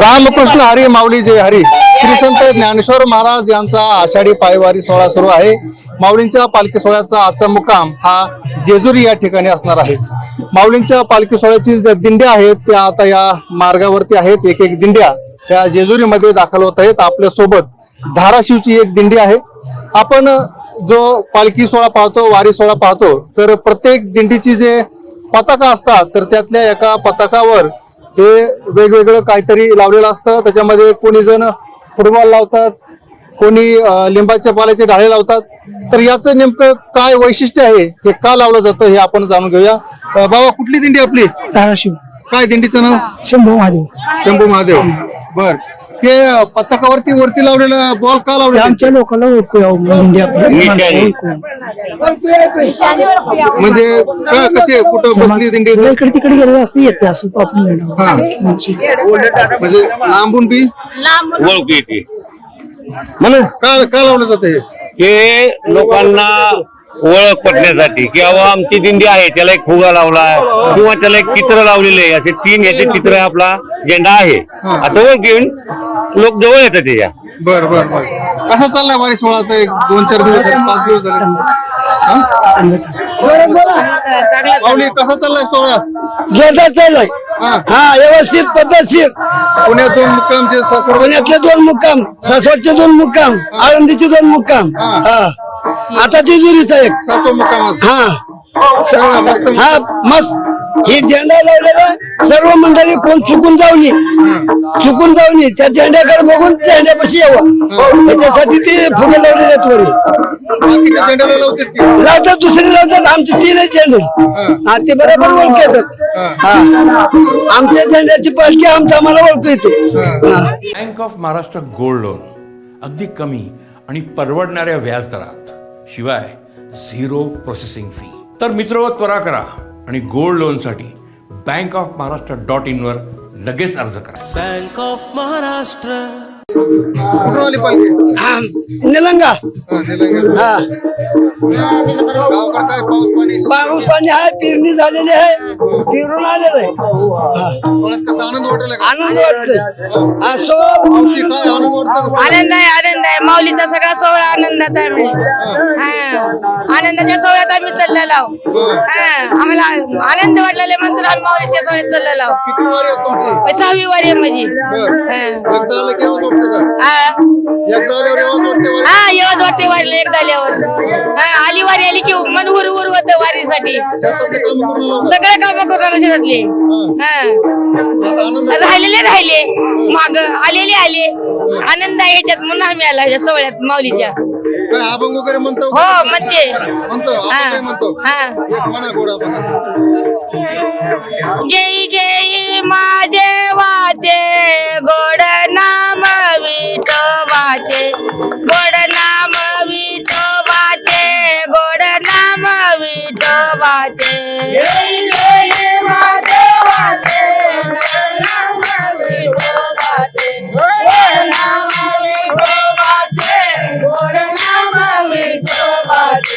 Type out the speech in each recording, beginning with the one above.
रामकृष्ण हरी माऊली जय हरी. श्री संत ज्ञानेश्वर महाराज यांचा आषाढी पायवारी सोहळा सुरू आहे. माऊलींच्या पालखी सोहळ्याचा आजचा मुक्काम हा जेजुरी या ठिकाणी असणार आहे. माऊलींच्या पालखी सोहळ्याची ज्या दिंड्या आहेत त्या आता या मार्गावरती आहेत. एक एक दिंड्या त्या जेजुरीमध्ये दाखल होत आहेत आपल्यासोबत. धाराशिवची एक दिंडी आहे. आपण जो पालखी सोहळा पाहतो वारी सोहळा पाहतो तर प्रत्येक दिंडीची जे पताका असतात तर त्यातल्या एका पताकावर हे वेगवेगळं काहीतरी लावलेलं असतं. त्याच्यामध्ये कोणी जण फुटबॉल लावतात कोणी लिंबाच्या पाल्याचे डाळे लावतात. तर याचं नेमकं काय वैशिष्ट्य आहे? हे का लावलं जातं हे आपण जाणून घेऊया. बाबा कुठली दिंडी आपली? धाराशिव. काय दिंडीचं नाव? शंभू महादेव. शंभू महादेव. बर. हे अं, पताकावरती वरती लावलेला बॉल का लावलेला? आमच्या लोकांना ओळखूया दिंडी आपली. माणसाला ओळखूया. म्हणजे कसे कुठं बसली दिंडी इकडे तिकडे गेलेलं असते येते असं आपण हा. म्हणजे म्हणजे लांबून बी? ओळखू येते. म्हणे का का लावलं जातं हे? लोकांना ओळख पटण्यासाठी की अहो आमची दिंडी आहे त्याला एक फुगा लावलाय किंवा त्याला एक चित्र लावलेलं आहे असे तीन याचे चित्र आपला झेंडा आहे. हा. असं ओळख घेऊन लोक जवळ येतात त्याच्या बर बर बर. कसा चाललाय वारी सोहळा? आता एक दोन चार दिवस पाच दिवस झाले. हा? चांगलं चांगलं माऊली कसा चाललाय सोहळा? जोरदार चाललाय. हा. हा व्यवस्थित पद्धतशीर. पुण्यातून मुक्कामचे सासवड पुण्यातले दोन मुक्काम सासवडचे दोन मुक्काम आळंदीचे दोन मुक्काम. हा. आता जेजुरीचा एक. सातवा मुक्काम आज. हा. सगळा मस्त हा मस्त. ही झेंडा लावलेला कोण चुकून जाऊ नये. चुकून जाऊ नये. त्या झेंड्याकडे बघून झेंड्यापाशी यावं. याच्यासाठी ते फुगे लावलेले आहेत वरी. लावतात दुसरे लावतात. आमचे तीनच झेंडे हा. ते बरोबर ओळख येतात. हा. आमच्या झेंड्याची पालखी आमच्या आम्हाला ओळखू येते. हा. Bank of Maharashtra gold loan अगदी कमी आणि परवडणाऱ्या व्याजदरात शिवाय झिरो प्रोसेसिंग फी तर मित्र त्वरा करा आणि गोल्ड लोनसाठी बँक ऑफ महाराष्ट्र डॉट इनवर लगेच अर्ज करा. Bank of Maharashtra. कुठून आली पालखी? हा, निलंगा. हा, निलंग्याला. हा. गावाकडे काय पाऊस पाणी. पाऊस पाणी आहे पेरणी झालेली आहे. फिरून आलेलं आहे. हा. कसा आनंद वाटेल का? आनंद वाटतोय. हा, सोळा मावशी, काय आनंद वाटतो का? आनंद आहे आनंद आहे. माऊलीचा सगळा सोहळा आनंदाचा आहे म्हणजे हा. आनंदाच्या सोहळ्यात आम्ही चाललेलो आहोत. हा. आम्हाला आनंद वाटलेला म्हणतो आम्ही माऊलीच्या सोहळ्यात चाललेलो आहोत. किती वारी आहेत तुमची? सहावी वारी आहे माझी. बर. हा. एकदा आलं की आवाज वाटतं का हा. एकदा आल्यावर वाटते हा येवत वाटते वारीला एकदा आल्यावर. हा आली वारी आली की मन हुर हुर होत वारीसाठी. शेतातले काम करून आलो सगळे काम करून शेतातले. हा. आता आनंद आहे. राहिलेले राहिले माग आलेले आले. आनंद आहे याच्यात म्हणून आम्ही आला ह्या सोहळ्यात माऊलीच्या. काय अभंग वगैरे म्हणतो? हो म्हणते. म्हणतो आपण हा. काय म्हणतो? हा. एक म्हणा गोड जय जय माझे विठोबाचे जय जय माझे वाचे गोड नाम विठोबाचे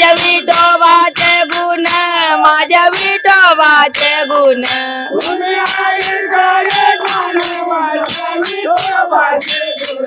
माझ्या विठोबाचे गुण माझ्या विठोबाचे गुण तुम्ही आई का रे कान माझ्या विठोबाचे गुण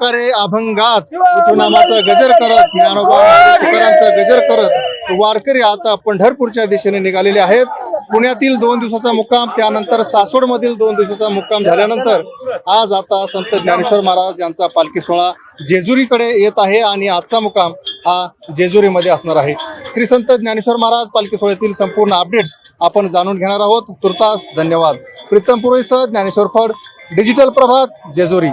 प्रकारे अभंगात विठुनामाचा गजर करत ज्ञानोबा तुकारामचा गजर करत वारकरी आता पंढरपूरच्या दिशेने निघालेले आहेत. पुण्यातील दोन दिवसाचा मुक्काम त्यानंतर सासवडमधील दोन दिवसाचा मुक्काम झाल्यानंतर आज आता संत ज्ञानेश्वर महाराज यांचा पालखी सोहळा जेजुरीकडे येत आहे आणि आजचा मुक्काम हा जेजुरीमध्ये असणार आहे. श्री संत ज्ञानेश्वर महाराज पालखी सोहळ्यातील संपूर्ण अपडेट्स आपण जाणून घेणार आहोत. तुर्तास धन्यवाद. प्रीतम पुरोहितसह ज्ञानेश्वर फड डिजिटल प्रभात जेजुरी.